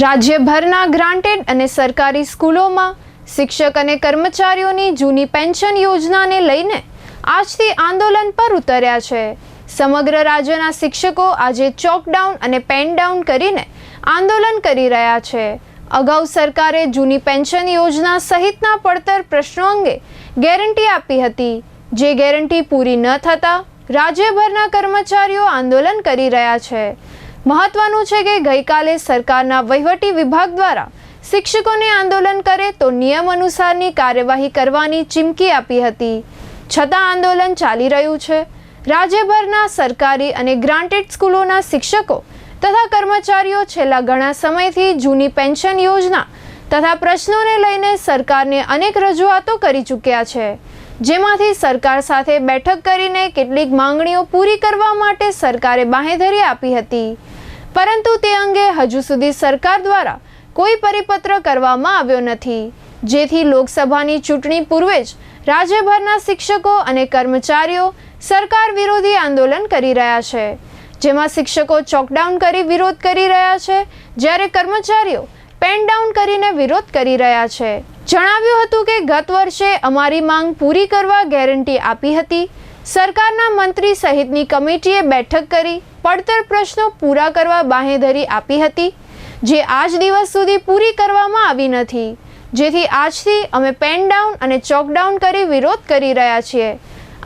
રાજ્યભરના ગ્રાન્ટેડ અને સરકારી સ્કૂલોમાં શિક્ષક અને કર્મચારીઓની જૂની પેન્શન યોજનાને લઈને આજથી આંદોલન પર ઉતર્યા છે. સમગ્ર રાજ્યના શિક્ષકો આજે ચોકડાઉન અને પેન ડાઉન કરીને આંદોલન કરી રહ્યા છે. અગાઉ સરકારે જૂની પેન્શન યોજના સહિતના પડતર પ્રશ્નો અંગે ગેરંટી આપી હતી. જે ગેરંટી પૂરી ન થતાં રાજ્યભરના કર્મચારીઓ આંદોલન કરી રહ્યા છે. મહત્વનું છે કે ગઈકાલે સરકારના વહીવટી વિભાગ દ્વારા શિક્ષકોને આંદોલન કરે તો નિયમ અનુસારની કાર્યવાહી કરવાની ચીમકી આપી હતી. છતાં આંદોલન ચાલી રહ્યું છે. રાજ્યભરના સરકારી અને ગ્રાન્ટેડ સ્કૂલોના શિક્ષકો તથા કર્મચારીઓ છેલ્લા ઘણા સમયથી જૂની પેન્શન યોજના તથા પ્રશ્નોને લઈને સરકારને અનેક રજૂઆતો કરી ચૂક્યા છે. જેમાંથી સરકાર સાથે બેઠક કરીને કેટલીક માંગણીઓ પૂરી કરવા માટે સરકારે બાંહેધરી આપી હતી. પરંતુ તે અંગે હજુ સુધી સરકાર દ્વારા કોઈ પરિપત્ર કરવામાં આવ્યો નથી. જેથી લોકસભાની ચૂંટણી પૂર્વે જ રાજ્યભરના શિક્ષકો અને કર્મચારીઓ સરકાર વિરોધી આંદોલન કરી રહ્યા છે. જેમાં શિક્ષકો ચોકડાઉન કરી વિરોધ કરી રહ્યા છે, જ્યારે કર્મચારીઓ પેન ડાઉન કરીને વિરોધ કરી રહ્યા છે. જણાવ્યું હતું કે ગત વર્ષે અમારી માંગ પૂરી કરવા ગેરંટી આપી હતી. સરકારના મંત્રી સહિતની કમિટીએ બેઠક કરી પડતર પ્રશ્નો પૂરા કરવા બાંહેધરી આપી હતી, જે આજ દિવસ સુધી પૂરી કરવામાં આવી નથી. જેથી આજથી અમે પેન ડાઉન અને ચોકડાઉન કરી વિરોધ કરી રહ્યા છીએ.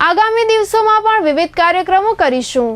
આગામી દિવસોમાં પણ વિવિધ કાર્યક્રમો કરીશું.